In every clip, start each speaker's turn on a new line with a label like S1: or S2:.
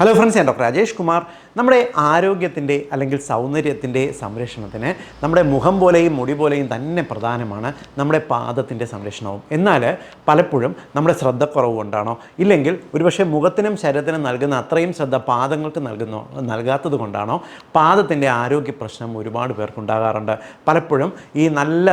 S1: Hello friends ഞാൻ doctor Rajesh Kumar നമ്മുടെ ആരോഗ്യത്തിന്റെ അല്ലെങ്കിൽ സൗന്ദര്യത്തിന്റെ സംരക്ഷണത്തിന് നമ്മുടെ മുഖം പോലെയും മുടി പോലെയും തന്നെ പ്രധാനമാണ് നമ്മുടെ പാദത്തിന്റെ സംരക്ഷണവും. എന്നാൽ പലപ്പോഴും നമ്മുടെ ശ്രദ്ധക്കുറവ് കൊണ്ടാണോ? ഇല്ലെങ്കിൽ ഒരുപക്ഷെ മുഖത്തിനും ശരീരത്തിനും നൽകുന്ന അത്രയും ശ്രദ്ധ പാദങ്ങൾക്ക് നൽകുന്നു നൽകാത്തത് കൊണ്ടാണോ? പാദത്തിന്റെ ആരോഗ്യ പ്രശ്നം ഒരുപാട് പേർക്കുണ്ടാകാറുണ്ട് പലപ്പോഴും ഈ നല്ല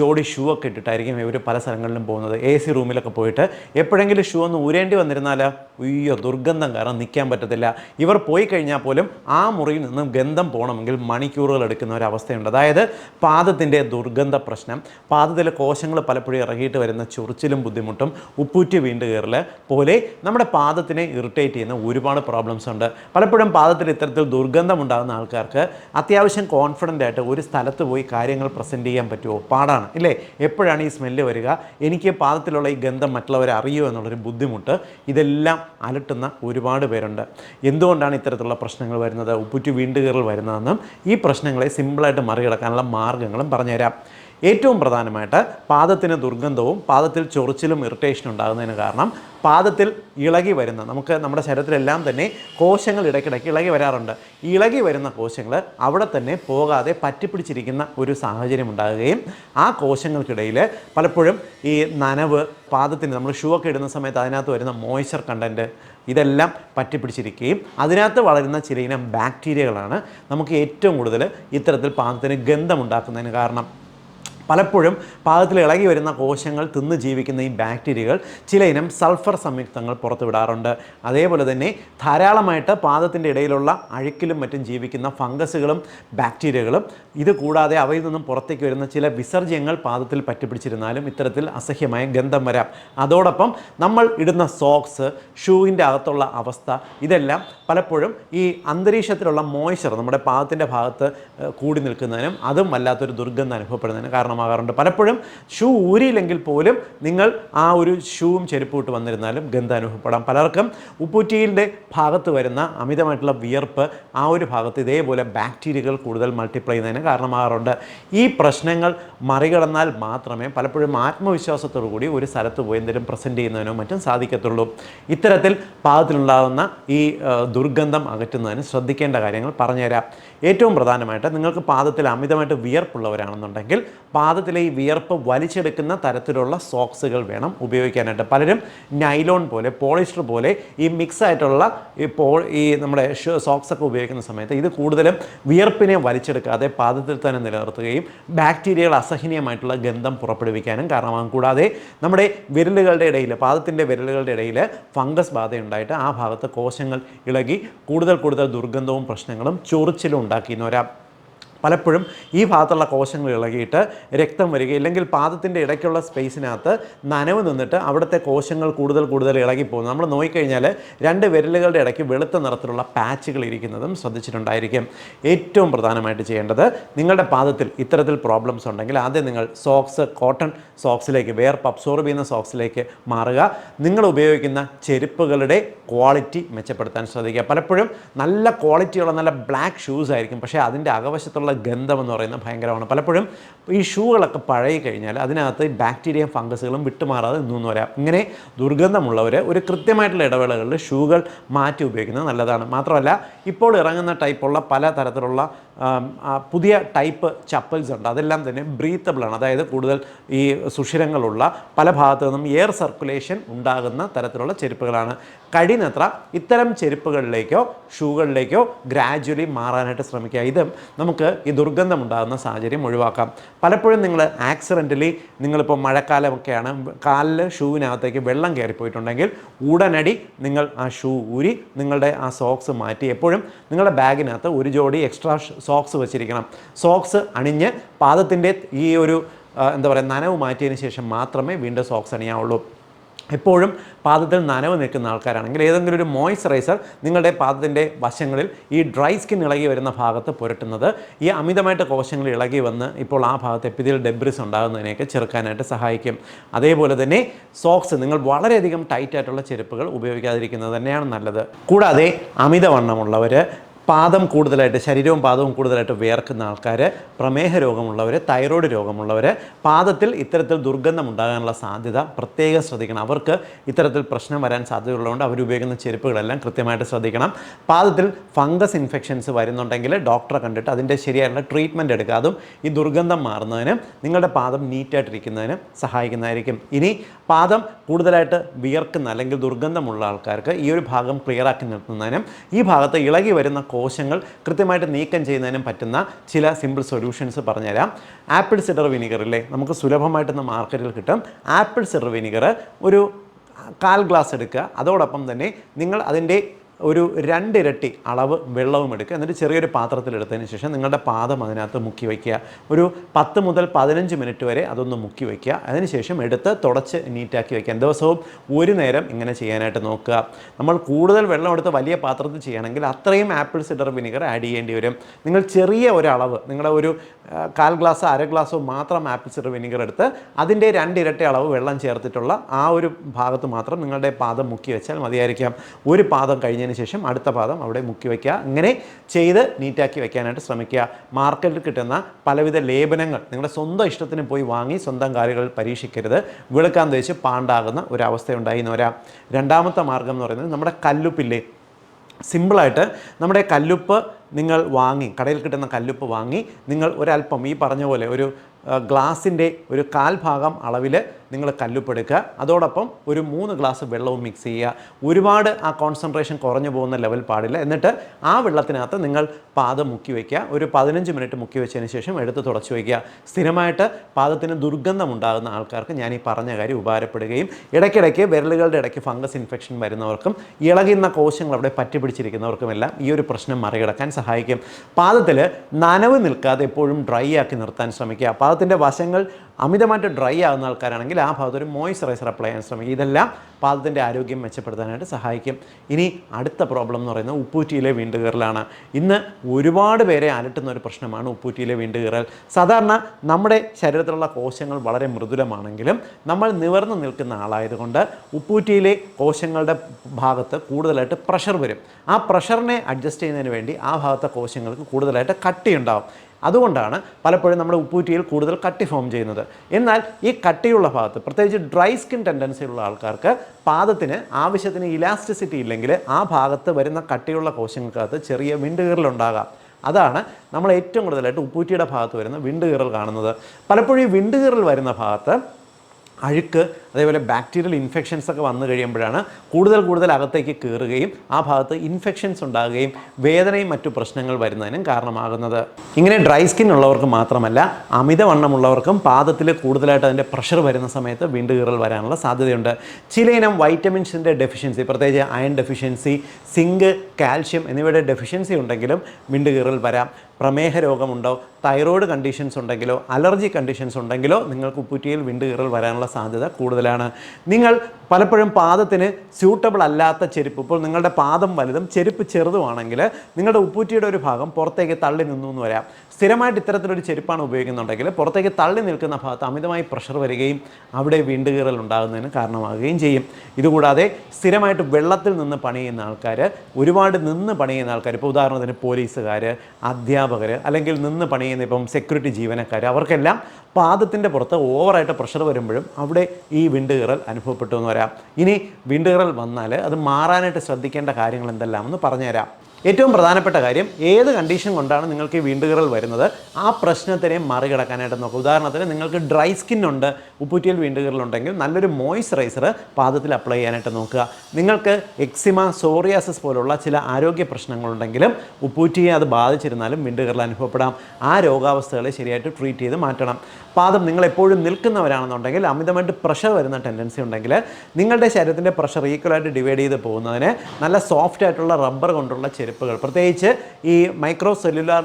S1: ജോഡി ഷൂ ഒക്കെ ഇട്ടിട്ടായിരിക്കും ഇവർ പല സ്ഥലങ്ങളിലും പോകുന്നത്. എ സി റൂമിലൊക്കെ പോയിട്ട് എപ്പോഴെങ്കിലും ഷൂ ഒന്ന് ഊരേണ്ടി വന്നിരുന്നാൽ അയ്യോ ദുർഗന്ധം കാരണം നിൽക്കാൻ പറ്റത്തില്ല. ഇവർ പോയി കഴിഞ്ഞാൽ പോലും ആ മുറിയിൽ നിന്നും ഗന്ധം പോകണമെങ്കിൽ മണിക്കൂറുകൾ എടുക്കുന്ന ഒരു അവസ്ഥയുണ്ട്. അതായത് പാദത്തിന്റെ ദുർഗന്ധ പ്രശ്നം പാദത്തിലെ കോശങ്ങൾ പലപ്പോഴും ഇറങ്ങിയിട്ട് വരുന്ന ചൊറിച്ചിലും ബുദ്ധിമുട്ടും ഉപ്പൂറ്റി വീണ്ടും കയറൽ പോലെ നമ്മുടെ പാദത്തിനെ ഇറിറ്റേറ്റ് ചെയ്യുന്ന ഒരുപാട് പ്രോബ്ലംസ് ഉണ്ട്. പലപ്പോഴും പാദത്തിൽ ഇത്തരത്തിൽ ദുർഗന്ധം ഉണ്ടാകുന്ന ആൾക്കാർക്ക് അത്യാവശ്യം കോൺഫിഡന്റ് ആയിട്ട് ഒരു സ്ഥലത്ത് പോയി കാര്യങ്ങൾ പ്രസന്റ് ചെയ്യാൻ പറ്റുമോ? പാടാണ് ഇല്ലേ? എപ്പോഴാണ് ഈ സ്മെല്ല് വരിക? എനിക്ക് പാദത്തിലുള്ള ഈ ഗന്ധം മറ്റുള്ളവരെ അറിയുമോ എന്നുള്ളൊരു ബുദ്ധിമുട്ട് ഇതെല്ലാം അലട്ടുന്ന ഒരുപാട് പേരുണ്ട്. എന്തുകൊണ്ടാണ് ഇത്തരത്തിലുള്ള പ്രശ്നങ്ങൾ വരുന്നത്? ഉപ്പുറ്റി വീണ്ടുകയറൽ വരുന്നതെന്നും ഈ പ്രശ്നങ്ങളെ സിമ്പിളായിട്ട് മറികടക്കാനുള്ള മാർഗങ്ങളും പറഞ്ഞുതരാം. ഏറ്റവും പ്രധാനമായിട്ട് പാദത്തിന് ദുർഗന്ധവും പാദത്തിൽ ചൊറിച്ചിലും ഇറിറ്റേഷനും ഉണ്ടാകുന്നതിന് കാരണം പാദത്തിൽ ഇളകി വരുന്ന നമുക്ക് നമ്മുടെ ശരീരത്തിലെല്ലാം തന്നെ കോശങ്ങൾ ഇടയ്ക്കിടയ്ക്ക് ഇളകി വരാറുണ്ട്. ഇളകി വരുന്ന കോശങ്ങൾ അവിടെ തന്നെ പോകാതെ പറ്റിപ്പിടിച്ചിരിക്കുന്ന ഒരു സാഹചര്യം ഉണ്ടാകുകയും ആ കോശങ്ങൾക്കിടയിൽ പലപ്പോഴും ഈ നനവ് പാദത്തിന് നമ്മൾ ഷൂ ഒക്കെ ഇടുന്ന സമയത്ത് അതിനകത്ത് വരുന്ന മോയ്സ്ചർ കണ്ടന്റ് ഇതെല്ലാം പറ്റിപ്പിടിച്ചിരിക്കുകയും അതിനകത്ത് വളരുന്ന ചില ഇനം ബാക്ടീരിയകളാണ് നമുക്ക് ഏറ്റവും കൂടുതൽ ഇത്തരത്തിൽ പാദത്തിന് ഗന്ധമുണ്ടാക്കുന്നതിന് കാരണം. പലപ്പോഴും പാദത്തിൽ ഇളകി വരുന്ന കോശങ്ങൾ തിന്ന് ജീവിക്കുന്ന ഈ ബാക്ടീരിയകൾ ചിലയിനം സൾഫർ സംയുക്തങ്ങൾ പുറത്തുവിടാറുണ്ട്. അതേപോലെ തന്നെ ധാരാളമായിട്ട് പാദത്തിന്റെ ഇടയിലുള്ള അഴുക്കിലും മറ്റും ജീവിക്കുന്ന ഫംഗസുകളും ബാക്ടീരിയകളും ഇത് കൂടാതെ അവയിൽ നിന്നും പുറത്തേക്ക് വരുന്ന ചില വിസർജ്യങ്ങൾ പാദത്തിൽ പറ്റിപ്പിടിച്ചിരുന്നാലും ഇത്തരത്തിൽ അസഹ്യമായ ഗന്ധം വരാം. അതോടൊപ്പം നമ്മൾ ഇടുന്ന സോക്സ് ഷൂവിന്റെ അകത്തുള്ള അവസ്ഥ ഇതെല്ലാം പലപ്പോഴും ഈ അന്തരീക്ഷത്തിലുള്ള മോയ്സ്ചർ നമ്മുടെ പാദത്തിന്റെ ഭാഗത്ത് കൂടി നിൽക്കുന്നതിനും അതും വല്ലാത്തൊരു ദുർഗന്ധം അനുഭവപ്പെടുന്നതിന് കാരണമാകാറുണ്ട് പലപ്പോഴും ഷൂ ഊരിയില്ലെങ്കിൽ പോലും നിങ്ങൾ ആ ഒരു ഷൂവും ചെരുപ്പും ഇട്ട് വന്നിരുന്നാലും ഗന്ധം അനുഭവപ്പെടാം പലർക്കും ഉപ്പൂറ്റിയിന്റെ ഭാഗത്ത് വരുന്ന അമിതമായിട്ടുള്ള വിയർപ്പ് ആ ഒരു ഭാഗത്ത് ഇതേപോലെ ബാക്ടീരിയകൾ കൂടുതൽ മൾട്ടിപ്ലൈ ചെയ്യുന്നതിന് കാരണമാകാറുണ്ട്. ഈ പ്രശ്നങ്ങൾ മറികടന്നാൽ മാത്രമേ പലപ്പോഴും ആത്മവിശ്വാസത്തോടു കൂടി ഒരു സ്ഥലത്ത് പോയി എന്തെങ്കിലും പ്രസന്റ് ചെയ്യുന്നതിനോ മറ്റും സാധിക്കത്തുള്ളൂ. ഇത്തരത്തിൽ പാദത്തിലുണ്ടാകുന്ന ഈ ദുർഗന്ധം അകറ്റുന്നതിന് ശ്രദ്ധിക്കേണ്ട കാര്യങ്ങൾ പറഞ്ഞുതരാം. ഏറ്റവും പ്രധാനമായിട്ട് നിങ്ങൾക്ക് പാദത്തിൽ അമിതമായിട്ട് വിയർപ്പുള്ളവരാണെന്നുണ്ടെങ്കിൽ പാദത്തിലെ ഈ വിയർപ്പ് വലിച്ചെടുക്കുന്ന തരത്തിലുള്ള സോക്സുകൾ വേണം ഉപയോഗിക്കാനായിട്ട്. പലരും നൈലോൺ പോലെ പോളിസ്റ്റർ പോലെ ഈ മിക്സ് ആയിട്ടുള്ള ഈ പോ ഈ നമ്മുടെ സോക്സ് ഒക്കെ ഉപയോഗിക്കുന്ന സമയത്ത് ഇത് കൂടുതലും വിയർപ്പിനെ വലിച്ചെടുക്കാതെ പാദത്തിൽ തന്നെ നിലനിർത്തുകയും ബാക്ടീരിയകൾ അസഹനീയമായിട്ടുള്ള ഗന്ധം പുറപ്പെടുവിക്കാനും കാരണമാകും. കൂടാതെ നമ്മുടെ വിരലുകളുടെ ഇടയിൽ പാദത്തിന്റെ വിരലുകളുടെ ഇടയിൽ ഫംഗസ് ബാധയുണ്ടായിട്ട് ആ ഭാഗത്ത് കോശങ്ങൾ ഇളകി കൂടുതൽ കൂടുതൽ ദുർഗന്ധവും പ്രശ്നങ്ങളും ചൊറിച്ചിലും ഉണ്ടാക്കിയെന്ന് വരാം. പലപ്പോഴും ഈ ഭാഗത്തുള്ള കോശങ്ങൾ ഇളകിയിട്ട് രക്തം വരിക ഇല്ലെങ്കിൽ പാദത്തിന്റെ ഇടയ്ക്കുള്ള സ്പേസിനകത്ത് നനവ് നിന്നിട്ട് അവിടുത്തെ കോശങ്ങൾ കൂടുതൽ കൂടുതൽ ഇളകിപ്പോകുന്നു നമ്മൾ നോക്കിക്കഴിഞ്ഞാൽ രണ്ട് വിരലുകളുടെ ഇടയ്ക്ക് വെളുത്ത നിറത്തിലുള്ള പാച്ചുകൾ ഇരിക്കുന്നതും ശ്രദ്ധിച്ചിട്ടുണ്ടായിരിക്കും. ഏറ്റവും പ്രധാനമായിട്ട് ചെയ്യേണ്ടത് നിങ്ങളുടെ പാദത്തിൽ ഇത്തരത്തിൽ പ്രോബ്ലംസ് ഉണ്ടെങ്കിൽ ആദ്യം നിങ്ങൾ സോക്സ് കോട്ടൺ സോക്സിലേക്ക് വേർപ്പ് അബ്സോർബ് ചെയ്യുന്ന സോക്സിലേക്ക് മാറുക. നിങ്ങൾ ഉപയോഗിക്കുന്ന ചെരുപ്പുകളുടെ ക്വാളിറ്റി മെച്ചപ്പെടുത്താൻ ശ്രദ്ധിക്കുക. പലപ്പോഴും നല്ല ക്വാളിറ്റിയുള്ള നല്ല ബ്ലാക്ക് ഷൂസ് ആയിരിക്കും. പക്ഷേ അതിന്റെ അകവശത്തുള്ള ഗന്ധം എന്ന് പറയുന്നത് ഭയങ്കരമാണ്. പലപ്പോഴും ഈ ഷൂകളൊക്കെ പഴകി കഴിഞ്ഞാൽ അതിനകത്ത് ബാക്ടീരിയ ഫംഗസുകളും വിട്ടുമാറാതെ നിന്നു വരാം. ഇങ്ങനെ ദുർഗന്ധമുള്ളവർ ഒരു കൃത്യമായിട്ടുള്ള ഇടവേളകളിൽ ഷൂകൾ മാറ്റി ഉപയോഗിക്കുന്നത് നല്ലതാണ്. മാത്രമല്ല ഇപ്പോൾ ഇറങ്ങുന്ന ടൈപ്പുള്ള പല തരത്തിലുള്ള പുതിയ ടൈപ്പ് ചപ്പൽസ് ഉണ്ട്. അതെല്ലാം തന്നെ ബ്രീത്തബിൾ ആണ് അതായത് കൂടുതൽ ഈ സുഷിരങ്ങളുള്ള പല ഭാഗത്തു നിന്നും എയർ സർക്കുലേഷൻ ഉണ്ടാകുന്ന തരത്തിലുള്ള ചെരുപ്പുകളാണ്. കഴിയുന്നത്ര ഇത്തരം ചെരുപ്പുകളിലേക്കോ ഷൂകളിലേക്കോ ഗ്രാജ്വലി മാറാനായിട്ട് ശ്രമിക്കുക. ഇത് നമുക്ക് ഈ ദുർഗന്ധം ഉണ്ടാകുന്ന സാഹചര്യം ഒഴിവാക്കാം. പലപ്പോഴും നിങ്ങൾ ആക്സിഡന്റലി നിങ്ങളിപ്പോൾ മഴക്കാലമൊക്കെയാണ് കാലിൽ ഷൂവിനകത്തേക്ക് വെള്ളം കയറിപ്പോയിട്ടുണ്ടെങ്കിൽ ഉടനടി നിങ്ങൾ ആ ഷൂ ഊരി നിങ്ങളുടെ ആ സോക്സ് മാറ്റി. എപ്പോഴും നിങ്ങളുടെ ബാഗിനകത്ത് ഒരു ജോഡി എക്സ്ട്രാ സോക്സ് വെച്ചിരിക്കണം. സോക്സ് അണിഞ്ഞ് പാദത്തിന്റെ ഈ ഒരു എന്താ പറയുക നനവ് മാറ്റിയതിന് ശേഷം മാത്രമേ വീണ്ടും സോക്സ് അണിയാവുള്ളൂ. എപ്പോഴും പാദത്തിൽ നനവ് നിൽക്കുന്ന ആൾക്കാരാണെങ്കിൽ ഏതെങ്കിലും ഒരു മോയ്സ്ചറൈസർ നിങ്ങളുടെ പാദത്തിന്റെ വശങ്ങളിൽ ഈ ഡ്രൈ സ്കിൻ ഇളകി വരുന്ന ഭാഗത്ത് പുരട്ടുന്നത് ഈ അമിതമായിട്ട് കോശങ്ങൾ ഇളകി വന്ന് ഇപ്പോൾ ആ ഭാഗത്ത് എപ്പിതിൽ ഡെബ്രിസ് ഉണ്ടാകുന്നതിനെയൊക്കെ ചെറുക്കാനായിട്ട് സഹായിക്കും. അതേപോലെ തന്നെ സോക്സ് നിങ്ങൾ വളരെയധികം ടൈറ്റ് ആയിട്ടുള്ള ചെരുപ്പുകൾ ഉപയോഗിക്കാതിരിക്കുന്നത് തന്നെയാണ് നല്ലത്. കൂടാതെ അമിതവണ്ണമുള്ളവർ പാദം കൂടുതലായിട്ട് ശരീരവും പാദവും കൂടുതലായിട്ട് വിയർക്കുന്ന ആൾക്കാർ പ്രമേഹ രോഗമുള്ളവർ തൈറോയ്ഡ് രോഗമുള്ളവർ പാദത്തിൽ ഇത്തരത്തിൽ ദുർഗന്ധം ഉണ്ടാകാനുള്ള സാധ്യത പ്രത്യേകം ശ്രദ്ധിക്കണം. അവർക്ക് ഇത്തരത്തിൽ പ്രശ്നം വരാൻ സാധ്യതയുള്ളതുകൊണ്ട് അവരുപയോഗിക്കുന്ന ചെരുപ്പുകളെല്ലാം കൃത്യമായിട്ട് ശ്രദ്ധിക്കണം. പാദത്തിൽ ഫംഗസ് ഇൻഫെക്ഷൻസ് വരുന്നുണ്ടെങ്കിൽ ഡോക്ടറെ കണ്ടിട്ട് അതിന്റെ ശരിയായിട്ടുള്ള ട്രീറ്റ്മെന്റ് എടുക്കുക. അതും ഈ ദുർഗന്ധം മാറുന്നതിന് നിങ്ങളുടെ പാദം നീറ്റായിട്ടിരിക്കുന്നതിന് സഹായിക്കുന്നതായിരിക്കും. ഇനി പാദം കൂടുതലായിട്ട് വിയർക്കുന്ന അല്ലെങ്കിൽ ദുർഗന്ധമുള്ള ആൾക്കാർക്ക് ഈ ഒരു ഭാഗം ക്ലിയറാക്കി നിർത്തുന്നതിനും ഈ ഭാഗത്ത് ഇളകി വരുന്ന കോശങ്ങൾ കൃത്യമായിട്ട് നീക്കം ചെയ്യുന്നതിനും പറ്റുന്ന ചില സിമ്പിൾ സൊല്യൂഷൻസ് പറഞ്ഞുതരാം. ആപ്പിൾ സിഡർ വിനിഗറില്ലേ നമുക്ക് സുലഭമായിട്ടൊന്ന് മാർക്കറ്റിൽ കിട്ടും. ആപ്പിൾ സിഡർ വിനിഗർ ഒരു കാൽ ഗ്ലാസ് എടുക്കുക. അതോടൊപ്പം തന്നെ നിങ്ങൾ അതിന്റെ ഒരു രണ്ടിരട്ടി അളവ് വെള്ളവും എടുക്കുക. എന്നിട്ട് ചെറിയൊരു പാത്രത്തിലെടുത്തതിന് ശേഷം നിങ്ങളുടെ പാദം അതിനകത്ത് മുക്കി വയ്ക്കുക. ഒരു പത്ത് മുതൽ പതിനഞ്ച് മിനിറ്റ് വരെ അതൊന്ന് മുക്കി വയ്ക്കുക. അതിനുശേഷം എടുത്ത് തുടച്ച് നീറ്റാക്കി വയ്ക്കുക. ദിവസവും ഒരു നേരം ഇങ്ങനെ ചെയ്യാനായിട്ട് നോക്കുക. നമ്മൾ കൂടുതൽ വെള്ളം എടുത്ത് വലിയ പാത്രത്തിൽ ചെയ്യണമെങ്കിൽ അത്രയും ആപ്പിൾ സിഡർ വിനിഗർ ആഡ് ചെയ്യേണ്ടി വരും. നിങ്ങൾ ചെറിയ ഒരളവ് നിങ്ങളുടെ ഒരു കാൽ ഗ്ലാസ് അര ഗ്ലാസ്സോ മാത്രം ആപ്പിൾ സിഡർ വിനിഗർ എടുത്ത് അതിന്റെ രണ്ടിരട്ടി അളവ് വെള്ളം ചേർത്തിട്ടുള്ള ആ ഒരു ഭാഗത്ത് മാത്രം നിങ്ങളുടെ പാദം മുക്കി വെച്ചാൽ മതിയായിരിക്കാം. ഒരു പാദം കഴിഞ്ഞതിന് ശേഷം അടുത്ത പാദം അവിടെ മുക്കി വയ്ക്കുക. അങ്ങനെ ചെയ്ത് നീറ്റാക്കി വയ്ക്കാനായിട്ട് ശ്രമിക്കുക. മാർക്കറ്റിൽ കിട്ടുന്ന പലവിധ ലേപനങ്ങൾ നിങ്ങളുടെ സ്വന്തം ഇഷ്ടത്തിന് പോയി വാങ്ങി സ്വന്തം കാര്യങ്ങൾ പരീക്ഷിക്കരുത്. വിളക്കാൻ തേച്ച് പാണ്ടാകുന്ന ഒരവസ്ഥ ഉണ്ടായി വരാം. രണ്ടാമത്തെ മാർഗം എന്ന് പറയുന്നത് നമ്മുടെ കല്ലുപ്പില്ലേ? സിമ്പിളായിട്ട് നമ്മുടെ കല്ലുപ്പ് നിങ്ങൾ വാങ്ങി കടയിൽ കിട്ടുന്ന കല്ലുപ്പ് വാങ്ങി നിങ്ങൾ ഒരല്പം ഈ പറഞ്ഞ പോലെ ഒരു ഗ്ലാസിന്റെ ഒരു കാൽഭാഗം അളവിൽ നിങ്ങൾ കല്ലുപ്പെടുക്കുക. അതോടൊപ്പം ഒരു മൂന്ന് ഗ്ലാസ് വെള്ളവും മിക്സ് ചെയ്യുക. ഒരുപാട് ആ കോൺസെൻട്രേഷൻ കുറഞ്ഞു പോകുന്ന ലെവൽ പാടില്ല. എന്നിട്ട് ആ വെള്ളത്തിനകത്ത് നിങ്ങൾ പാദം മുക്കി വയ്ക്കുക ഒരു പതിനഞ്ച് മിനിറ്റ് മുക്കി വെച്ചതിന് ശേഷം എടുത്ത് തുടച്ചു വയ്ക്കുക. സ്ഥിരമായിട്ട് പാദത്തിന് ദുർഗന്ധം ഉണ്ടാകുന്ന ആൾക്കാർക്ക് ഞാൻ ഈ പറഞ്ഞ കാര്യം ഉപകാരപ്പെടുകയും ഇടയ്ക്കിടയ്ക്ക് വിരലുകളുടെ ഇടയ്ക്ക് ഫംഗസ് ഇൻഫെക്ഷൻ വരുന്നവർക്കും ഇളകുന്ന കോശങ്ങൾ അവിടെ പറ്റി പിടിച്ചിരിക്കുന്നവർക്കുമെല്ലാം ഈ ഒരു പ്രശ്നം മറികടക്കാൻ സഹായിക്കും. പാദത്തിൽ നനവ് നിൽക്കാതെ എപ്പോഴും ഡ്രൈ ആക്കി നിർത്താൻ ശ്രമിക്കുക. പാദത്തിന്റെ വശങ്ങൾ അമിതമായിട്ട് ഡ്രൈ ആകുന്ന ആൾക്കാരാണെങ്കിൽ ആ ഭാഗത്ത് ഒരു മോയ്സ്ചറൈസർ അപ്ലൈ ചെയ്യാൻ ശ്രമിക്കുക ഇതെല്ലാം പാദത്തിന്റെ ആരോഗ്യം മെച്ചപ്പെടുത്താനായിട്ട് സഹായിക്കും. ഇനി അടുത്ത പ്രോബ്ലം എന്ന് പറയുന്നത് ഉപ്പൂറ്റിയിലെ വീണ്ടുകീറലാണ് ഇന്ന് ഒരുപാട് പേരെ അലട്ടുന്ന ഒരു പ്രശ്നമാണ് ഉപ്പൂറ്റിയിലെ വീണ്ടുകീറൽ സാധാരണ നമ്മുടെ ശരീരത്തിലുള്ള കോശങ്ങൾ വളരെ മൃദുലമാണെങ്കിലും നമ്മൾ നിവർന്ന് നിൽക്കുന്ന ആളായതുകൊണ്ട് ഉപ്പൂറ്റിയിലെ കോശങ്ങളുടെ ഭാഗത്ത് കൂടുതലായിട്ട് പ്രഷർ വരും. ആ പ്രഷറിനെ അഡ്ജസ്റ്റ് ചെയ്യുന്നതിന് വേണ്ടി ആ ഭാഗത്തെ കോശങ്ങൾക്ക് കൂടുതലായിട്ട് കട്ടിയുണ്ടാവും. അതുകൊണ്ടാണ് പലപ്പോഴും നമ്മുടെ ഉപ്പൂറ്റിയിൽ കൂടുതൽ കട്ടി ഫോം ചെയ്യുന്നത്. എന്നാൽ ഈ കട്ടിയുള്ള ഭാഗത്ത് പ്രത്യേകിച്ച് ഡ്രൈ സ്കിൻ ടെൻഡൻസി ഉള്ള ആൾക്കാർക്ക് പാദത്തിന് ആവശ്യത്തിന് ഇലാസ്റ്റിസിറ്റി ഇല്ലെങ്കിൽ ആ ഭാഗത്ത് വരുന്ന കട്ടിയുള്ള കോശങ്ങൾക്കകത്ത് ചെറിയ വിണ്ടുകീറലുണ്ടാകാം അതാണ് നമ്മൾ ഏറ്റവും കൂടുതലായിട്ട് ഉപ്പൂറ്റിയുടെ ഭാഗത്ത് വരുന്ന വിണ്ടുകീറൽ കാണുന്നത്. പലപ്പോഴും ഈ വിണ്ടുകീറൽ വരുന്ന ഭാഗത്ത് അഴുക്ക് അതേപോലെ ബാക്ടീരിയൽ ഇൻഫെക്ഷൻസ് ഒക്കെ വന്നു കഴിയുമ്പോഴാണ് കൂടുതൽ കൂടുതൽ അകത്തേക്ക് കയറുകയും ആ ഭാഗത്ത് ഇൻഫെക്ഷൻസ് ഉണ്ടാകുകയും വേദനയും മറ്റു പ്രശ്നങ്ങൾ വരുന്നതിനും കാരണമാകുന്നത്. ഇങ്ങനെ ഡ്രൈ സ്കിൻ ഉള്ളവർക്ക് മാത്രമല്ല അമിതവണ്ണമുള്ളവർക്കും പാദത്തിൽ കൂടുതലായിട്ട് അതിന്റെ പ്രഷർ വരുന്ന സമയത്ത് വീണ്ടുകീറൽ വരാനുള്ള സാധ്യതയുണ്ട്. ചിലയിനം വൈറ്റമിൻസിന്റെ ഡെഫിഷ്യൻസി പ്രത്യേകിച്ച് അയൺ ഡെഫിഷ്യൻസി സിങ്ക് കാൽഷ്യം എന്നിവയുടെ ഡെഫിഷ്യൻസി ഉണ്ടെങ്കിലും വീണ്ടുകീറൽ വരാം. പ്രമേഹ രോഗമുണ്ടോ തൈറോയ്ഡ് കണ്ടീഷൻസ് ഉണ്ടെങ്കിലോ അലർജി കണ്ടീഷൻസ് ഉണ്ടെങ്കിലോ നിങ്ങൾക്ക് ഉപ്പുറ്റിയിൽ വിണ്ടുകീറൽ വരാനുള്ള സാധ്യത കൂടുതലാണ് നിങ്ങൾ പലപ്പോഴും പാദത്തിന് സ്യൂട്ടബിൾ അല്ലാത്ത ചെരുപ്പ് ഇപ്പോൾ നിങ്ങളുടെ പാദം വലുതും ചെരുപ്പ് ചെറുതുമാണെങ്കിൽ നിങ്ങളുടെ ഉപ്പൂറ്റിയുടെ ഒരു ഭാഗം പുറത്തേക്ക് തള്ളി നിന്നു എന്ന് വരാം. സ്ഥിരമായിട്ട് ഇത്തരത്തിലൊരു ചെരുപ്പാണ് ഉപയോഗിക്കുന്നുണ്ടെങ്കിൽ പുറത്തേക്ക് തള്ളി നിൽക്കുന്ന ഭാഗത്ത് അമിതമായി പ്രഷർ വരികയും അവിടെ വീണ്ടുകീറൽ ഉണ്ടാകുന്നതിന് കാരണമാകുകയും ചെയ്യും. ഇതുകൂടാതെ സ്ഥിരമായിട്ട് വെള്ളത്തിൽ നിന്ന് പണിയുന്ന ആൾക്കാർ ഒരുപാട് നിന്ന് പണിയുന്ന ആൾക്കാർ ഇപ്പോൾ ഉദാഹരണത്തിന് പോലീസുകാർ അധ്യാപകർ അല്ലെങ്കിൽ നിന്ന് പണിയുന്ന ഇപ്പം സെക്യൂരിറ്റി ജീവനക്കാർ അവർക്കെല്ലാം പാദത്തിന്റെ പുറത്ത് ഓവറായിട്ട് പ്രഷർ വരുമ്പോഴും അവിടെ ഈ വിണ്ടുകീറൽ അനുഭവപ്പെട്ടു എന്ന് വരാം. ഇനി വിണ്ടുകീറൽ വന്നാൽ അത് മാറാനായിട്ട് ശ്രദ്ധിക്കേണ്ട കാര്യങ്ങൾ എന്തെല്ലാമെന്ന് പറഞ്ഞുതരാം. ഏറ്റവും പ്രധാനപ്പെട്ട കാര്യം ഏത് കണ്ടീഷൻ കൊണ്ടാണ് നിങ്ങൾക്ക് ഈ വീണ്ടുകീറൽ വരുന്നത്? ആ പ്രശ്നത്തിനെ മറികടക്കാനായിട്ട് നോക്കുക. ഉദാഹരണത്തിന് നിങ്ങൾക്ക് ഡ്രൈ സ്കിൻ ഉണ്ട് ഉപ്പൂറ്റിയിൽ വീണ്ടുകീറലുണ്ടെങ്കിൽ നല്ലൊരു മോയ്സ്ചറൈസർ പാദത്തിൽ അപ്ലൈ ചെയ്യാനായിട്ട് നോക്കുക. നിങ്ങൾക്ക് എക്സിമ സോറിയാസിസ് പോലുള്ള ചില ആരോഗ്യ പ്രശ്നങ്ങളുണ്ടെങ്കിലും ഉപ്പൂറ്റിയെ അത് ബാധിച്ചിരുന്നാലും വീണ്ടുകീറൽ അനുഭവപ്പെടാം. ആ രോഗാവസ്ഥകളെ ശരിയായിട്ട് ട്രീറ്റ് ചെയ്ത് മാറ്റണം. പാദം നിങ്ങൾ എപ്പോഴും നിൽക്കുന്നവരാണെന്നുണ്ടെങ്കിൽ അമിതമായിട്ട് പ്രഷർ വരുന്ന ടെൻഡൻസി ഉണ്ടെങ്കിൽ നിങ്ങളുടെ ശരീരത്തിന്റെ പ്രഷർ ഈക്വലായിട്ട് ഡിവൈഡ് ചെയ്ത് പോകുന്നതിന് നല്ല സോഫ്റ്റ് ആയിട്ടുള്ള റബ്ബർ കൊണ്ടുള്ള ചെരുപ്പുകൾ. പ്രത്യേകിച്ച് ഈ മൈക്രോ സെല്ലുലാർ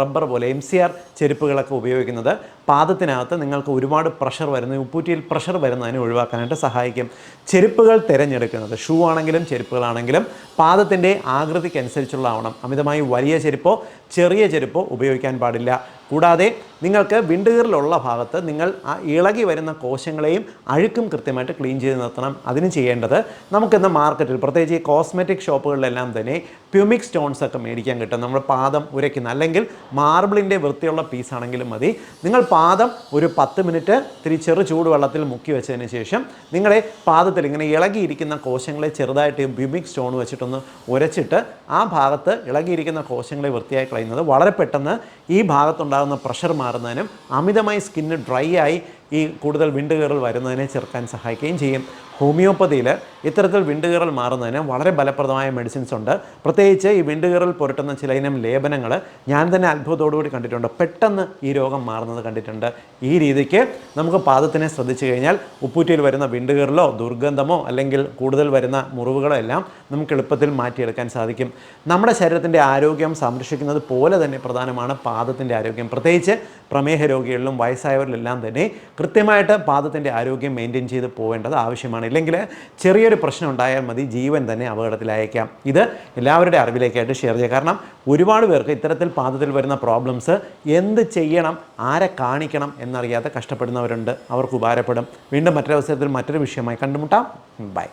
S1: റബ്ബർ പോലെ എം സി ആർ ചെരുപ്പുകളൊക്കെ ഉപയോഗിക്കുന്നത് പാദത്തിനകത്ത് നിങ്ങൾക്ക് ഒരുപാട് പ്രഷർ വരുന്ന ഉപ്പൂറ്റിയിൽ പ്രഷർ വരുന്നതിനെ ഒഴിവാക്കാനായിട്ട് സഹായിക്കും. ചെരുപ്പുകൾ തിരഞ്ഞെടുക്കുന്നത് ഷൂ ആണെങ്കിലും ചെരുപ്പുകളാണെങ്കിലും പാദത്തിന്റെ ആകൃതിക്കനുസരിച്ചുള്ള ആവണം അമിതമായി വലിയ ചെരുപ്പോ ചെറിയ ചെരുപ്പ് ഉപയോഗിക്കാൻ പാടില്ല. കൂടാതെ നിങ്ങൾക്ക് വിണ്ടുകീറിലുള്ള ഭാഗത്ത് നിങ്ങൾ ആ ഇളകി വരുന്ന കോശങ്ങളെയും അഴുക്കും കൃത്യമായിട്ട് ക്ലീൻ ചെയ്ത് നിർത്തണം. അതിന് ചെയ്യേണ്ടത് നമുക്കിന്ന് മാർക്കറ്റിൽ പ്രത്യേകിച്ച് ഈ കോസ്മെറ്റിക് ഷോപ്പുകളിലെല്ലാം തന്നെ പ്യൂമിക് സ്റ്റോൺസ് ഒക്കെ മേടിക്കാൻ കിട്ടും. നമ്മൾ പാദം ഉരയ്ക്കുന്ന അല്ലെങ്കിൽ മാർബിളിന്റെ വൃത്തിയുള്ള പീസ് ആണെങ്കിലും മതി. നിങ്ങൾ പാദം ഒരു പത്ത് മിനിറ്റ് ഇത്തിരി ചെറു ചൂടുവെള്ളത്തിൽ മുക്കി വെച്ചതിന് ശേഷം നിങ്ങളുടെ പാദത്തിൽ ഇങ്ങനെ ഇളകിയിരിക്കുന്ന കോശങ്ങളെ ചെറുതായിട്ട് പ്യൂമിക് സ്റ്റോൺ വെച്ചിട്ടൊന്ന് ഉരച്ചിട്ട് ആ ഭാഗത്ത് ഇളകിയിരിക്കുന്ന കോശങ്ങളെ വൃത്തിയായി കളയുന്നത് വളരെ പെട്ടെന്ന് ഈ ഭാഗത്തുണ്ടാകുന്ന പ്രഷർ മാറുന്നതിനും അമിതമായി സ്കിന്ന് ഡ്രൈ ആയി ഈ കൂടുതൽ വിണ്ടുകീറൽ വരുന്നതിനെ ചെറുക്കാൻ സഹായിക്കുകയും ചെയ്യും. ഹോമിയോപ്പതിയിൽ ഇത്തരത്തിൽ വിണ്ടുകീറൽ മാറുന്നതിന് വളരെ ഫലപ്രദമായ മെഡിസിൻസ് ഉണ്ട്. പ്രത്യേകിച്ച് ഈ വിണ്ടുകീറൽ പുരട്ടുന്ന ചില ഇനം ലേപനങ്ങൾ ഞാൻ തന്നെ അത്ഭുതത്തോടുകൂടി കണ്ടിട്ടുണ്ട്. പെട്ടെന്ന് ഈ രോഗം മാറുന്നത് കണ്ടിട്ടുണ്ട്. ഈ രീതിക്ക് നമുക്ക് പാദത്തിനെ ശ്രദ്ധിച്ചു കഴിഞ്ഞാൽ ഉപ്പൂറ്റിയിൽ വരുന്ന വിണ്ടുകീറലോ ദുർഗന്ധമോ അല്ലെങ്കിൽ കൂടുതൽ വരുന്ന മുറിവുകളോ എല്ലാം നമുക്ക് എളുപ്പത്തിൽ മാറ്റിയെടുക്കാൻ സാധിക്കും. നമ്മുടെ ശരീരത്തിന്റെ ആരോഗ്യം സംരക്ഷിക്കുന്നത് പോലെ തന്നെ പ്രധാനമാണ് പാദത്തിന്റെ ആരോഗ്യം. പ്രത്യേകിച്ച് പ്രമേഹ രോഗികളിലും വയസ്സായവരിലെല്ലാം തന്നെ കൃത്യമായിട്ട് പാദത്തിന്റെ ആരോഗ്യം മെയിന്റെയിൻ ചെയ്ത് പോകേണ്ടത് ആവശ്യമാണ്. ഇല്ലെങ്കിൽ ചെറിയൊരു പ്രശ്നം ഉണ്ടായാൽ മതി ജീവൻ തന്നെ അപകടത്തിലായേക്കാം. ഇത് എല്ലാവരുടെ അറിവിലേക്കായിട്ട് ഷെയർ ചെയ്യുക കാരണം ഒരുപാട് പേർക്ക് ഇത്തരത്തിൽ പാദത്തിൽ വരുന്ന പ്രോബ്ലംസ് എന്ത് ചെയ്യണം ആരെ കാണിക്കണം എന്നറിയാതെ കഷ്ടപ്പെടുന്നവരുണ്ട്. അവർക്ക് ഉപകാരപ്പെടും. വീണ്ടും മറ്റൊരവസരത്തിൽ മറ്റൊരു വിഷയമായി കണ്ടുമുട്ടാം. ബൈ